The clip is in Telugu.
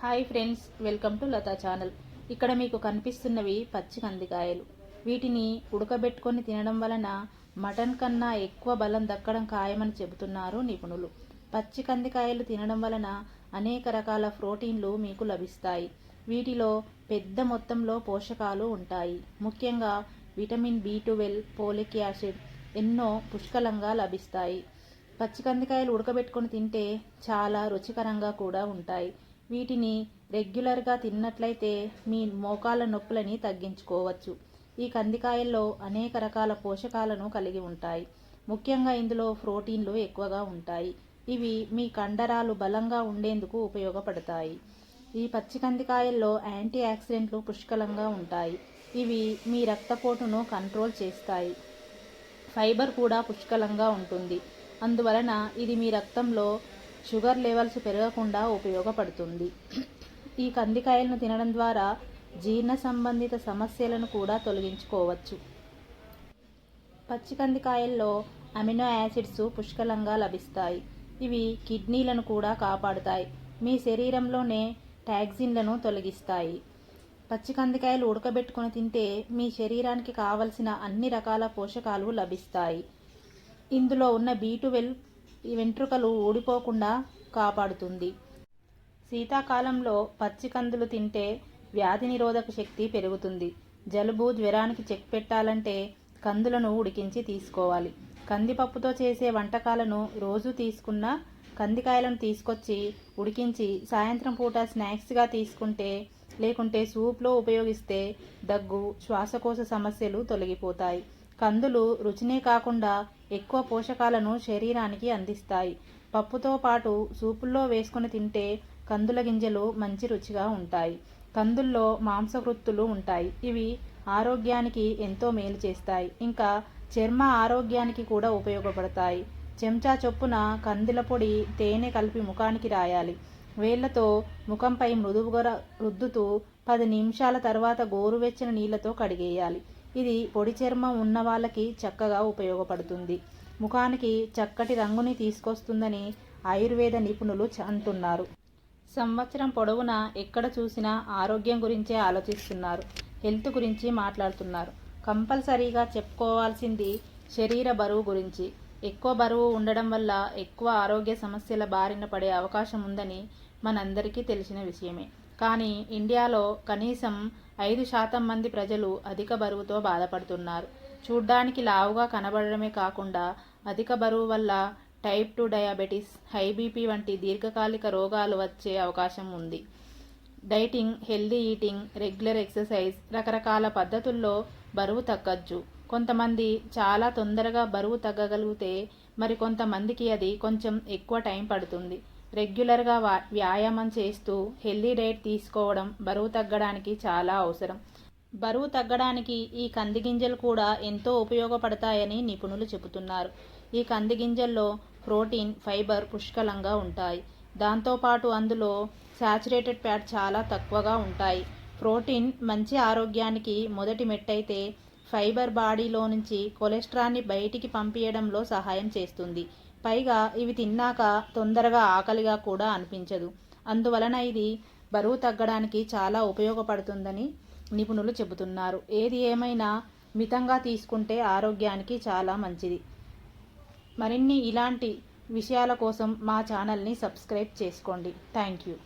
Hi friends welcome to Latha channel. ఇక్కడ మీకు కనిపిస్తున్నవి పచ్చి కందికాయలు. వీటిని ఉడకబెట్టుకొని తినడం వలన మటన్ కన్నా ఎక్కువ బలం దక్కడం ఖాయమని చెబుతున్నారు నిపుణులు. పచ్చి కందికాయలు తినడం వలన అనేక రకాల ప్రోటీన్లు మీకు లభిస్తాయి. వీటిలో పెద్ద మొత్తంలో పోషకాలు ఉంటాయి. ముఖ్యంగా vitamin B twelve folic acid ఎన్నో పుష్కలంగా లభిస్తాయి. పచ్చి కందికాయలు ఉడకబెట్టుకొని తింటే చాలా రుచికరంగా కూడా ఉంటాయి. వీటిని రెగ్యులర్గా తిన్నట్లయితే మీ మోకాల నొప్పులని తగ్గించుకోవచ్చు. ఈ కందికాయల్లో అనేక రకాల పోషకాలను కలిగి ఉంటాయి. ముఖ్యంగా ఇందులో ప్రోటీన్లు ఎక్కువగా ఉంటాయి. ఇవి మీ కండరాలు బలంగా ఉండేందుకు ఉపయోగపడతాయి. ఈ పచ్చి కందికాయల్లో యాంటీ ఆక్సిడెంట్లు పుష్కలంగా ఉంటాయి. ఇవి మీ రక్తపోటును కంట్రోల్ చేస్తాయి. ఫైబర్ కూడా పుష్కలంగా ఉంటుంది. అందువలన ఇది మీ రక్తంలో షుగర్ లెవెల్స్ పెరగకుండా ఉపయోగపడుతుంది. ఈ కందికాయలను తినడం ద్వారా జీర్ణ సంబంధిత సమస్యలను కూడా తొలగించుకోవచ్చు. పచ్చి కందికాయల్లో అమినో యాసిడ్స్ పుష్కలంగా లభిస్తాయి. ఇవి కిడ్నీలను కూడా కాపాడుతాయి. మీ శరీరంలోనే టాక్సిన్లను తొలగిస్తాయి. పచ్చి కందికాయలు ఉడకబెట్టుకొని తింటే మీ శరీరానికి కావలసిన అన్ని రకాల పోషకాలు లభిస్తాయి. ఇందులో ఉన్న బీ ట్వెల్వ్ ఈ వెంట్రుకలు ఊడిపోకుండా కాపాడుతుంది. శీతాకాలంలో పచ్చి కందులు తింటే వ్యాధి నిరోధక శక్తి పెరుగుతుంది. జలుబు జ్వరానికి చెక్ పెట్టాలంటే కందులను ఉడికించి తీసుకోవాలి. కందిపప్పుతో చేసే వంటకాలను రోజు తీసుకున్న కందికాయలను తీసుకొచ్చి ఉడికించి సాయంత్రం పూట స్నాక్స్గా తీసుకుంటే లేకుంటే సూప్లో ఉపయోగిస్తే దగ్గు శ్వాసకోశ సమస్యలు తొలగిపోతాయి. కందులు రుచినే కాకుండా ఎక్కువ పోషకాలను శరీరానికి అందిస్తాయి. పప్పుతో పాటు సూపుల్లో వేసుకొని తింటే కందుల గింజలు మంచి రుచిగా ఉంటాయి. కందుల్లో మాంసకృత్తులు ఉంటాయి. ఇవి ఆరోగ్యానికి ఎంతో మేలు చేస్తాయి. ఇంకా చర్మ ఆరోగ్యానికి కూడా ఉపయోగపడతాయి. చెంచా చొప్పున కందుల పొడి తేనె కలిపి ముఖానికి రాయాలి. వేళ్ళతో ముఖంపై మృదువుగా రుద్దుతూ పది నిమిషాల తర్వాత గోరువెచ్చని నీళ్ళతో కడిగేయాలి. ఇది పొడి చర్మం ఉన్న వాళ్ళకి చక్కగా ఉపయోగపడుతుంది. ముఖానికి చక్కటి రంగుని తీసుకొస్తుందని ఆయుర్వేద నిపుణులు అంటున్నారు. సంవత్సరం పొడవునా ఎక్కడ చూసినా ఆరోగ్యం గురించే ఆలోచిస్తున్నారు. హెల్త్ గురించి మాట్లాడుతున్నారు. కంపల్సరీగా చెప్పుకోవాల్సింది శరీర బరువు గురించి. ఎక్కువ బరువు ఉండడం వల్ల ఎక్కువ ఆరోగ్య సమస్యల బారిన పడే అవకాశం ఉందని మనందరికీ తెలిసిన విషయమే. కానీ ఇండియాలో కనీసం ఐదు శాతం మంది ప్రజలు అధిక బరువుతో బాధపడుతున్నారు. చూడ్డానికి లావుగా కనబడడమే కాకుండా అధిక బరువు వల్ల type two diabetes high BP వంటి దీర్ఘకాలిక రోగాలు వచ్చే అవకాశం ఉంది. Dieting healthy eating regular exercise రకరకాల పద్ధతుల్లో బరువు తగ్గచ్చు. కొంతమంది చాలా తొందరగా బరువు తగ్గగలిగితే మరి కొంతమందికి అది కొంచెం ఎక్కువ టైం పడుతుంది. రెగ్యులర్గా వ్యాయామం చేస్తూ హెల్దీ డైట్ తీసుకోవడం బరువు తగ్గడానికి చాలా అవసరం. బరువు తగ్గడానికి ఈ కంది గింజలు కూడా ఎంతో ఉపయోగపడతాయని నిపుణులు చెబుతున్నారు. ఈ కంది గింజల్లో ప్రోటీన్ ఫైబర్ పుష్కలంగా ఉంటాయి. దాంతోపాటు అందులో శాచురేటెడ్ ఫ్యాట్ చాలా తక్కువగా ఉంటాయి. ప్రోటీన్ మంచి ఆరోగ్యానికి మొదటి మెట్టయితే ఫైబర్ బాడీలో నుంచి కొలెస్ట్రాల్ని బయటికి పంపించడంలో సహాయం చేస్తుంది. పైగా ఇవి తిన్నాక తొందరగా ఆకలిగా కూడా అనిపించదు. అందువలన ఇది బరువు తగ్గడానికి చాలా ఉపయోగపడుతుందని నిపుణులు చెబుతున్నారు. ఏది ఏమైనా మితంగా తీసుకుంటే ఆరోగ్యానికి చాలా మంచిది. మరిన్ని ఇలాంటి విషయాల కోసం మా ఛానల్ని సబ్స్క్రైబ్ చేసుకోండి. Thank you.